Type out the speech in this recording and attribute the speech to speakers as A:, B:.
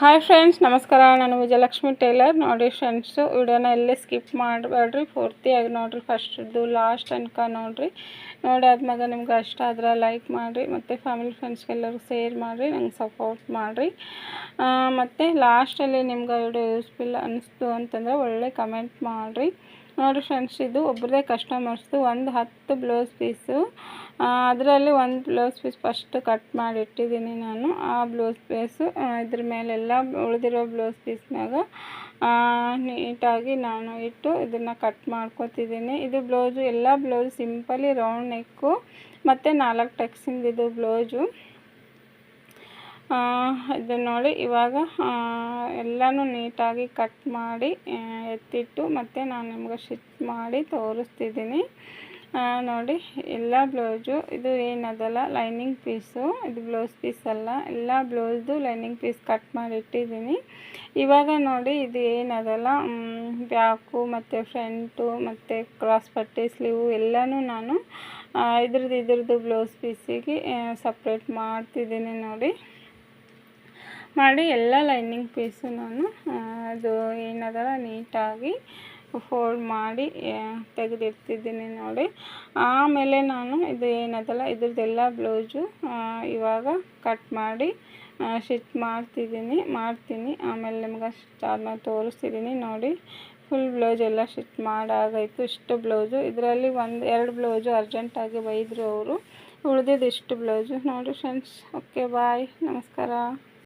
A: Hi friends ನಮಸ್ಕಾರ. ನಾನು Vijayalakshmi Taylor. ನೋಡಿ ಫ್ರೆಂಡ್ಸು ವಿಡಿಯೋನ ಎಲ್ಲೇ ಸ್ಕಿಪ್ ಮಾಡಬೇಡ್ರಿ. ಪೂರ್ತಿಯಾಗಿ ನೋಡಿರಿ ಫಸ್ಟ್ದು ಲಾಸ್ಟ್ ತನಕ ನೋಡಿರಿ. ನೋಡಿ ಆದ್ಮ್ಯಾಗ ನಿಮ್ಗೆ ಇಷ್ಟ ಆದ್ರೆ ಲೈಕ್ ಮಾಡಿರಿ. ಮತ್ತು ಫ್ಯಾಮಿಲಿ ಫ್ರೆಂಡ್ಸ್ಗೆಲ್ಲರೂ ಶೇರ್ ಮಾಡಿರಿ. ನಂಗೆ ಸಪೋರ್ಟ್ ಮಾಡಿರಿ. ಮತ್ತು ಲಾಸ್ಟಲ್ಲಿ ನಿಮ್ಗೆ ವಿಡಿಯೋ ಯೂಸ್ಫುಲ್ ಅನ್ನಿಸ್ತು ಅಂತಂದರೆ ಒಳ್ಳೆ ಕಮೆಂಟ್ ಮಾಡಿರಿ. ನೋಡಿ ಫ್ರೆಂಡ್ಸ್ ಇದು ಒಬ್ಬರದೇ ಕಸ್ಟಮರ್ಸ್ದು ಒಂದು ಹತ್ತು ಬ್ಲೌಸ್ ಪೀಸು ಅದರಲ್ಲಿ ಒಂದು ಬ್ಲೌಸ್ ಪೀಸ್ ಫಸ್ಟ್ ಕಟ್ ಮಾಡಿಟ್ಟಿದ್ದೀನಿ ನಾನು. ಆ ಬ್ಲೌಸ್ ಪೀಸು ಇದ್ರ ಮೇಲೆಲ್ಲ ಉಳಿದಿರೋ ಬ್ಲೌಸ್ ಪೀಸ್ನಾಗ ನೀಟಾಗಿ ನಾನು ಇಟ್ಟು ಇದನ್ನು ಕಟ್ ಮಾಡ್ಕೊತಿದ್ದೀನಿ. ಇದು ಬ್ಲೌಸು ಎಲ್ಲ ಬ್ಲೌಸ್ ಸಿಂಪಲಿ ರೌಂಡ್ ನೆಕ್ಕು ಮತ್ತು ನಾಲ್ಕು ಟೆಕ್ಸಿಂದು ಇದು ಬ್ಲೌಸು ಇದು ನೋಡಿ, ಇವಾಗ ಎಲ್ಲನೂ ನೀಟಾಗಿ ಕಟ್ ಮಾಡಿ ಎತ್ತಿಟ್ಟು ಮತ್ತು ನಾನು ನಿಮ್ಗೆ ಸ್ಟಿಚ್ ಮಾಡಿ ತೋರಿಸ್ತಿದ್ದೀನಿ. ನೋಡಿ, ಎಲ್ಲ ಬ್ಲೌಸು, ಇದು ಏನದಲ್ಲ ಲೈನಿಂಗ್ ಪೀಸು ಇದು ಬ್ಲೌಸ್ ಪೀಸ್ ಅಲ್ಲ, ಎಲ್ಲ ಬ್ಲೌಸ್ದು ಲೈನಿಂಗ್ ಪೀಸ್ ಕಟ್ ಮಾಡಿ ಇಟ್ಟಿದ್ದೀನಿ. ಇವಾಗ ನೋಡಿ, ಇದು ಏನದಲ್ಲ ಬ್ಯಾಕು ಮತ್ತು ಫ್ರಂಟು ಮತ್ತು ಕ್ರಾಸ್ ಪಟ್ಟಿ ಸ್ಲೀವು ಎಲ್ಲನೂ ನಾನು ಇದ್ರದ್ದು ಇದ್ರದ್ದು ಬ್ಲೌಸ್ ಪೀಸಿಗೆ ಸಪ್ರೇಟ್ ಮಾಡ್ತಿದ್ದೀನಿ ನೋಡಿ. ಮಾಡಿ ಎಲ್ಲ ಲೈನಿಂಗ್ ಪೀಸು ನಾನು ಅದು ಏನದಲ್ಲ ನೀಟಾಗಿ ಫೋಲ್ಡ್ ಮಾಡಿ ತೆಗೆದಿರ್ತಿದ್ದೀನಿ ನೋಡಿ. ಆಮೇಲೆ ನಾನು ಇದು ಏನದಲ್ಲ, ಇದ್ರದ್ದೆಲ್ಲ ಬ್ಲೌಸು ಇವಾಗ ಕಟ್ ಮಾಡಿ ಸ್ಟಿಚ್ ಮಾಡ್ತಿದ್ದೀನಿ, ಮಾಡ್ತೀನಿ. ಆಮೇಲೆ ನಿಮ್ಗೆ ಸ್ಟಿಚ್ ಆದ್ಮೇಲೆ ತೋರಿಸ್ತಿದ್ದೀನಿ ನೋಡಿ. ಫುಲ್ ಬ್ಲೌಸ್ ಎಲ್ಲ ಸ್ಟಿಚ್ ಮಾಡಾಗಾಯಿತು, ಇಷ್ಟು ಬ್ಲೌಸು. ಇದರಲ್ಲಿ ಒಂದು, ಎರಡು ಬ್ಲೌಸು ಅರ್ಜೆಂಟಾಗಿ ಬೈದರು ಅವರು. ಉಳಿದಿದ್ದು ಇಷ್ಟು ಬ್ಲೌಸು. ನೋಡಿ ಫ್ರೆಂಡ್ಸ್, ಓಕೆ, ಬಾಯ್. ನಮಸ್ಕಾರ.